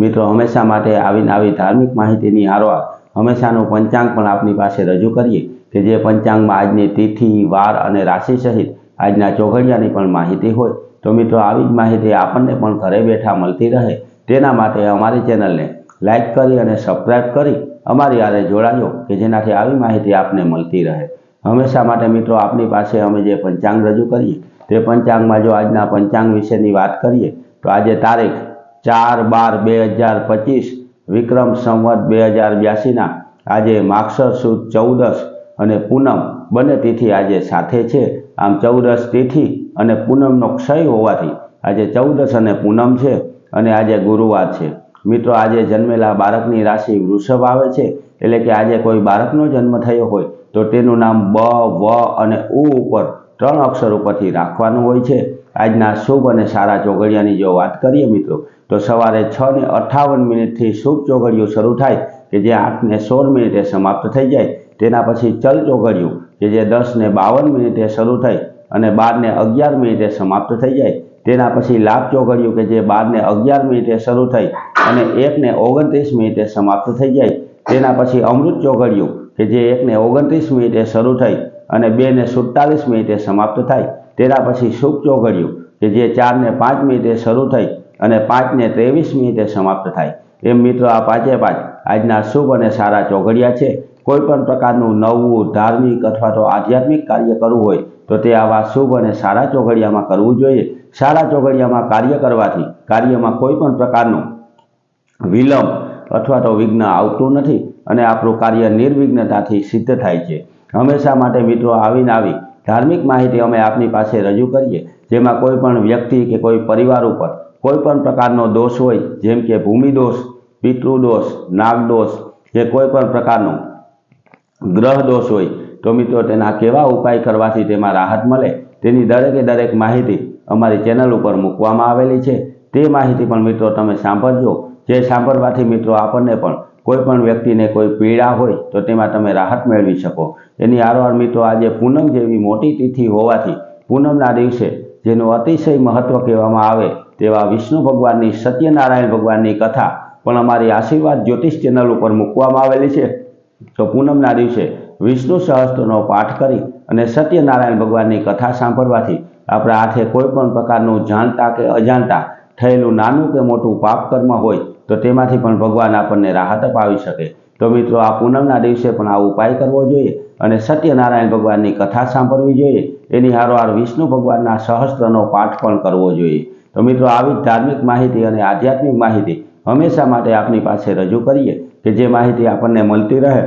મિત્રો, હંમેશા માટે આવીને આવી ધાર્મિક માહિતીની આરવા, હંમેશાનું પંચાંગ પણ આપની પાસે રજૂ કરીએ કે જે પંચાંગમાં આજની તિથિ, વાર અને રાશિ સહિત આજના ચોઘડિયાની પણ માહિતી હોય. તો મિત્રો, આવી જ માહિતી આપણને પણ ઘરે બેઠા મળતી રહે. તેના માટે અમારી ચેનલને લાઈક કરી અને સબસ્ક્રાઈબ કરી અમારી આરે જોડાયો કે જેનાથી આવી માહિતી આપને મળતી રહે. હંમેશા માટે મિત્રો, આપની પાસે અમે જે પંચાંગ રજૂ કરીએ, તે પંચાંગમાં જો આજના પંચાંગ વિશેની વાત કરીએ, તો આજે તારીખ ચાર બાર બે હજાર પચીસ, વિક્રમ સંવત બે હજાર બ્યાસીના. આજે માક્ષર સુદ ચૌદસ અને પૂનમ બંને તિથિ આજે સાથે છે. આમ ચૌદસ તિથિ અને પૂનમનો ક્ષય હોવાથી આજે ચૌદસ અને પૂનમ છે અને આજે ગુરુવાર છે. મિત્રો, આજે જન્મેલા બાળકની રાશિ વૃષભ આવે છે. એટલે કે આજે કોઈ બાળકનો જન્મ થયો હોય તો તેનું નામ બ, વ અને ઉ ઉપર ત્રણ અક્ષર ઉપરથી રાખવાનું હોય છે. આજના શુભ અને સારા ચોઘડિયાની જો વાત કરીએ મિત્રો, તો સવારે છ ને અઠ્ઠાવન મિનિટથી શુભ ચોઘડિયું શરૂ થાય કે જે આઠ ને સોળ મિનિટે સમાપ્ત થઈ જાય. તેના પછી ચલ ચોઘડિયું કે જે દસ ને બાવન મિનિટે શરૂ થઈ અને બાર ને અગિયાર મિનિટે સમાપ્ત થઈ જાય. તેના પછી લાભ ચોઘડિયું કે જે બાર ને અગિયાર મિનિટે શરૂ થઈ અને એક ને ઓગણત્રીસ મિનિટે સમાપ્ત થઈ જાય. તેના પછી અમૃત ચોઘડિયું કે જે એક ને ઓગણત્રીસ મિનિટે શરૂ થઈ અને બે ને સુડતાલીસ મિનિટે સમાપ્ત થાય. તેના પછી શુભ ચોઘડિયું કે જે ચારને પાંચ મિનિટે શરૂ થઈ અને પાંચને ત્રેવીસ મિનિટે સમાપ્ત થાય. એમ મિત્રો આ પાંચે પાંચ આજના શુભ અને સારા ચોઘડિયા છે. કોઈ પણ પ્રકારનું નવું, ધાર્મિક અથવા તો આધ્યાત્મિક કાર્ય કરવું હોય તો તે આવા શુભ અને સારા ચોઘડિયામાં કરવું જોઈએ. સારા ચોઘડિયામાં કાર્ય કરવાથી કાર્યમાં કોઈ પણ પ્રકારનું વિલંબ અથવા તો વિઘ્ન આવતું નથી અને આપણું કાર્ય નિર્વિઘ્નતાથી સિદ્ધ થાય છે. હંમેશા માટે મિત્રો આવીને આવી ધાર્મિક માહિતી અમે આપની પાસે રજૂ કરીએ, જેમાં કોઈ પણ વ્યક્તિ કે કોઈ પરિવાર ઉપર કોઈ પણ પ્રકારનો દોષ હોય, જેમ કે ભૂમિ દોષ પિતૃદોષ નાગદોષ કે કોઈ પણ પ્રકારનો ગ્રહ દોષ હોય, તો મિત્રો તેના કેવા ઉપાય કરવાથી તેમાં રાહત મળે, તેની દરેકે દરેક માહિતી અમારી ચેનલ ઉપર મૂકવામાં આવેલી છે. તે માહિતી પણ મિત્રો તમે સાંભળજો. જે સાંભળવાથી મિત્રો આપણને પણ કોઈ પણ વ્યક્તિને કોઈ પીડા હોય તો તેમાં તમે રાહત મેળવી શકો. એની આરવાર મિત્રો આજે પૂનમ જેવી મોટી તિથિ હોવાથી પૂનમના દિવસે જેનું અતિશય મહત્વ કહેવામાં આવે તેવા વિષ્ણુ ભગવાનની સત્યનારાયણ ભગવાનની કથા પણ અમારી આશીર્વાદ જ્યોતિષ ચેનલ ઉપર મૂકવામાં આવેલી છે. તો પૂનમના દિવસે વિષ્ણુ સહસ્ત્રનો પાઠ કરી અને સત્યનારાયણ ભગવાનની કથા સાંભળવાથી આપણા હાથે કોઈ પણ પ્રકારનું જાણતા કે અજાણતા થયેલું નાનું કે મોટું પાપ કર્મ હોય તો તેમાંથી પણ ભગવાન આપણને રાહત અપાવી શકે. તો મિત્રો, આ પૂનમના દિવસે પણ આ ઉપાય કરવો જોઈએ અને સત્યનારાયણ ભગવાનની કથા સાંભળવી જોઈએ. એની હારોહાર વિષ્ણુ ભગવાનના સહસ્ત્રનો પાઠ પણ કરવો જોઈએ. તો મિત્રો, આવી ધાર્મિક માહિતી અને આધ્યાત્મિક માહિતી હંમેશા માટે આપની પાસે રજૂ કરીએ કે જે માહિતી આપણને મળતી રહે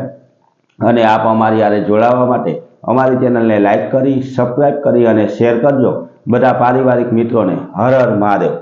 અને આપ અમારી આરે જોડાવા માટે અમારી ચેનલને લાઇક કરી સબસ્ક્રાઈબ કરી અને શેર કરજો. બધા પારિવારિક મિત્રોને હર હર મહાદેવ.